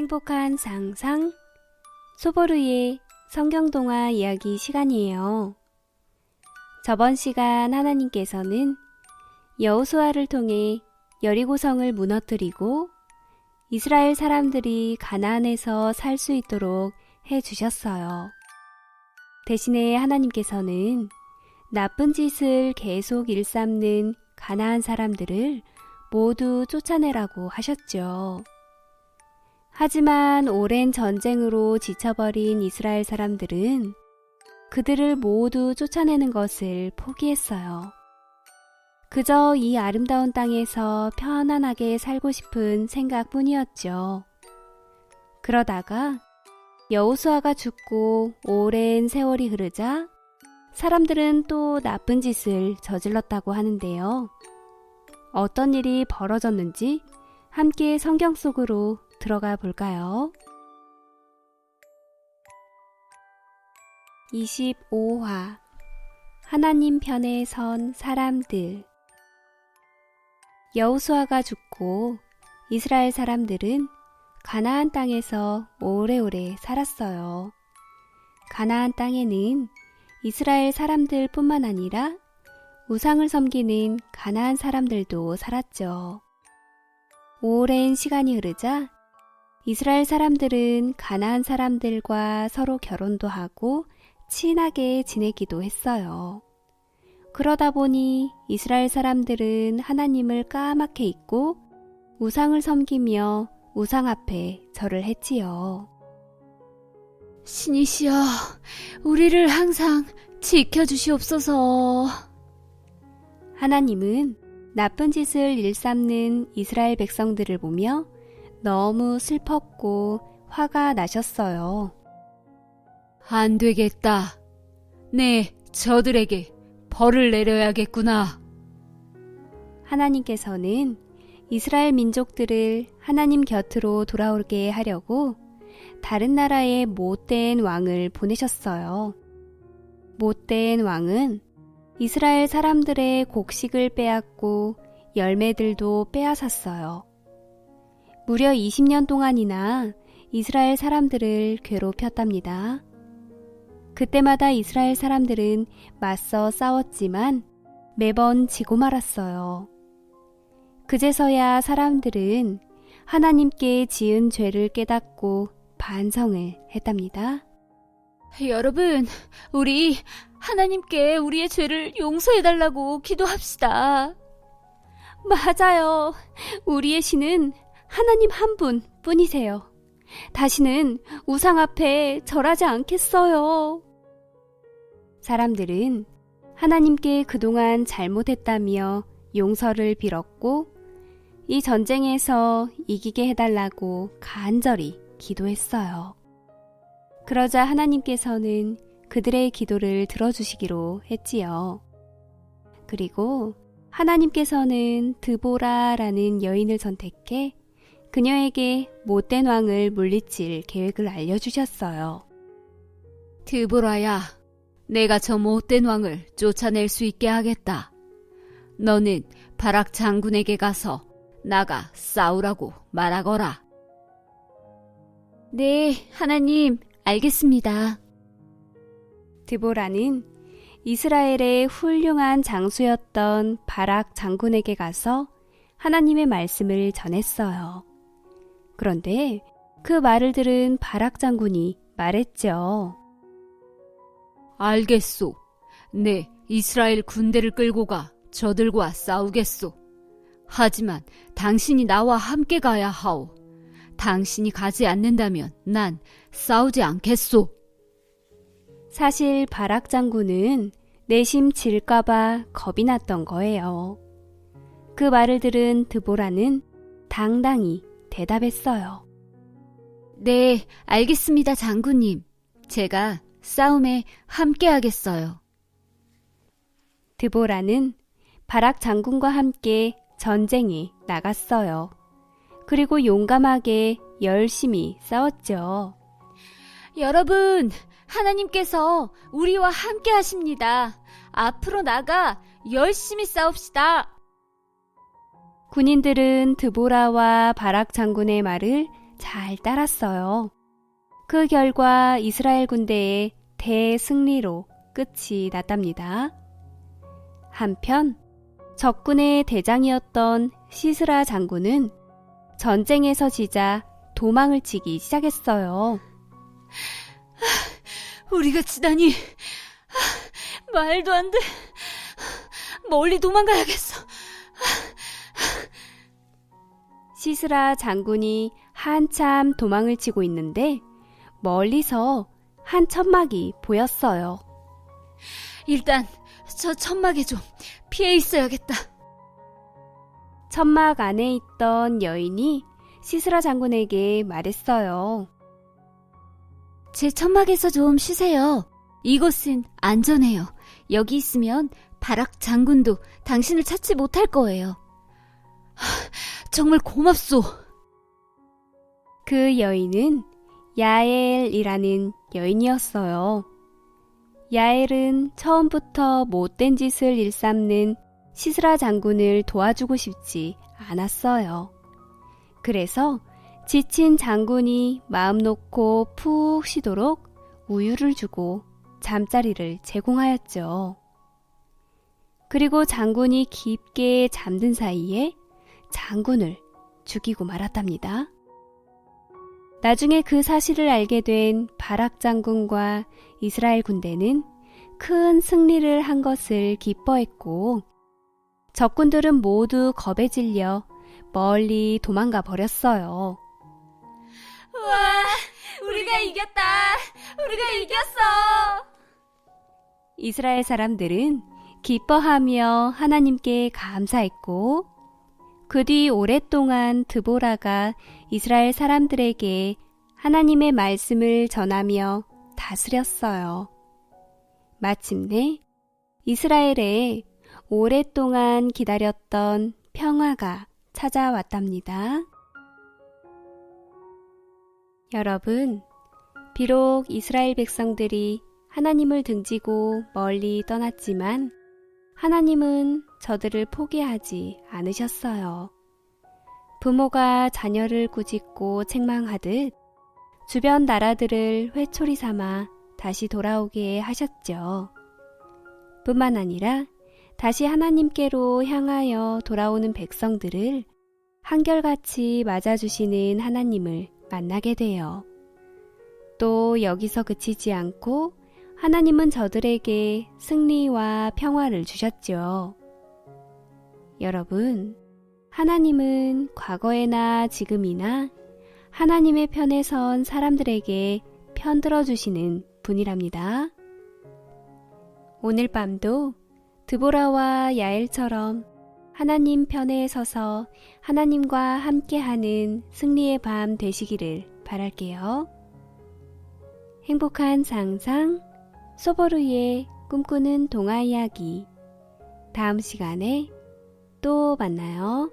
행복한 상상 소보루의 성경동화 이야기 시간이에요. 저번 시간 하나님께서는 여호수아를 통해 여리고성을 무너뜨리고 이스라엘 사람들이 가나안에서 살 수 있도록 해 주셨어요. 대신에 하나님께서는 나쁜 짓을 계속 일삼는 가나안 사람들을 모두 쫓아내라고 하셨죠. 하지만 오랜 전쟁으로 지쳐버린 이스라엘 사람들은 그들을 모두 쫓아내는 것을 포기했어요. 그저 이 아름다운 땅에서 편안하게 살고 싶은 생각뿐이었죠. 그러다가 여호수아가 죽고 오랜 세월이 흐르자 사람들은 또 나쁜 짓을 저질렀다고 하는데요. 어떤 일이 벌어졌는지 함께 성경 속으로 들어가 볼까요? 25화 하나님 편에 선 사람들 여우수아가 죽고 이스라엘 사람들은 가나안 땅에서 오래오래 살았어요. 가나안 땅에는 이스라엘 사람들 뿐만 아니라 우상을 섬기는 가나안 사람들도 살았죠. 오랜 시간이 흐르자 이스라엘 사람들은 가나안 사람들과 서로 결혼도 하고 친하게 지내기도 했어요. 그러다 보니 이스라엘 사람들은 하나님을 까맣게 잊고 우상을 섬기며 우상 앞에 절을 했지요. 신이시여, 우리를 항상 지켜주시옵소서. 하나님은 나쁜 짓을 일삼는 이스라엘 백성들을 보며 너무 슬펐고 화가 나셨어요. 안 되겠다. 네, 저들에게 벌을 내려야겠구나. 하나님께서는 이스라엘 민족들을 하나님 곁으로 돌아오게 하려고 다른 나라의 못된 왕을 보내셨어요. 못된 왕은 이스라엘 사람들의 곡식을 빼앗고 열매들도 빼앗았어요. 무려 20년 동안이나 이스라엘 사람들을 괴롭혔답니다. 그때마다 이스라엘 사람들은 맞서 싸웠지만 매번 지고 말았어요. 그제서야 사람들은 하나님께 지은 죄를 깨닫고 반성을 했답니다. 여러분, 우리 하나님께 우리의 죄를 용서해달라고 기도합시다. 맞아요. 우리의 신은 하나님 한 분 뿐이세요. 다시는 우상 앞에 절하지 않겠어요. 사람들은 하나님께 그동안 잘못했다며 용서를 빌었고 이 전쟁에서 이기게 해달라고 간절히 기도했어요. 그러자 하나님께서는 그들의 기도를 들어주시기로 했지요. 그리고 하나님께서는 드보라라는 여인을 선택해 그녀에게 못된 왕을 물리칠 계획을 알려주셨어요. 드보라야, 내가 저 못된 왕을 쫓아낼 수 있게 하겠다. 너는 바락 장군에게 가서 나가 싸우라고 말하거라. 네, 하나님, 알겠습니다. 드보라는 이스라엘의 훌륭한 장수였던 바락 장군에게 가서 하나님의 말씀을 전했어요. 그런데 그 말을 들은 바락 장군이 말했죠. 알겠소. 네, 이스라엘 군대를 끌고 가 저들과 싸우겠소. 하지만 당신이 나와 함께 가야 하오. 당신이 가지 않는다면 난 싸우지 않겠소. 사실 바락 장군은 내심 질까봐 겁이 났던 거예요. 그 말을 들은 드보라는 당당히 대답했어요. 네, 알겠습니다, 장군님. 제가 싸움에 함께 하겠어요. 드보라는 바락 장군과 함께 전쟁에 나갔어요. 그리고 용감하게 열심히 싸웠죠. 여러분, 하나님께서 우리와 함께 하십니다. 앞으로 나가 열심히 싸웁시다. 군인들은 드보라와 바락 장군의 말을 잘 따랐어요. 그 결과 이스라엘 군대의 대승리로 끝이 났답니다. 한편 적군의 대장이었던 시스라 장군은 전쟁에서 지자 도망을 치기 시작했어요. 우리가 치다니 말도 안 돼. 멀리 도망가야겠어. 시스라 장군이 한참 도망을 치고 있는데 멀리서 한 천막이 보였어요. 일단 저 천막에 좀 피해 있어야겠다. 천막 안에 있던 여인이 시스라 장군에게 말했어요. 제 천막에서 좀 쉬세요. 이곳은 안전해요. 여기 있으면 바락 장군도 당신을 찾지 못할 거예요. 하, 정말 고맙소. 그 여인은 야엘이라는 여인이었어요. 야엘은 처음부터 못된 짓을 일삼는 시스라 장군을 도와주고 싶지 않았어요. 그래서 지친 장군이 마음 놓고 푹 쉬도록 우유를 주고 잠자리를 제공하였죠. 그리고 장군이 깊게 잠든 사이에 장군을 죽이고 말았답니다. 나중에 그 사실을 알게 된 바락 장군과 이스라엘 군대는 큰 승리를 한 것을 기뻐했고 적군들은 모두 겁에 질려 멀리 도망가 버렸어요. 와, 우리가 이겼다. 우리가 이겼어. 이스라엘 사람들은 기뻐하며 하나님께 감사했고 그 뒤 오랫동안 드보라가 이스라엘 사람들에게 하나님의 말씀을 전하며 다스렸어요. 마침내 이스라엘에 오랫동안 기다렸던 평화가 찾아왔답니다. 여러분, 비록 이스라엘 백성들이 하나님을 등지고 멀리 떠났지만 하나님은 저들을 포기하지 않으셨어요. 부모가 자녀를 꾸짖고 책망하듯 주변 나라들을 회초리 삼아 다시 돌아오게 하셨죠. 뿐만 아니라 다시 하나님께로 향하여 돌아오는 백성들을 한결같이 맞아주시는 하나님을 만나게 돼요. 또 여기서 그치지 않고 하나님은 저들에게 승리와 평화를 주셨죠. 여러분, 하나님은 과거에나 지금이나 하나님의 편에 선 사람들에게 편들어 주시는 분이랍니다. 오늘 밤도 드보라와 야엘처럼 하나님 편에 서서 하나님과 함께하는 승리의 밤 되시기를 바랄게요. 행복한 상상, 소보루의 꿈꾸는 동화 이야기. 다음 시간에 또 만나요.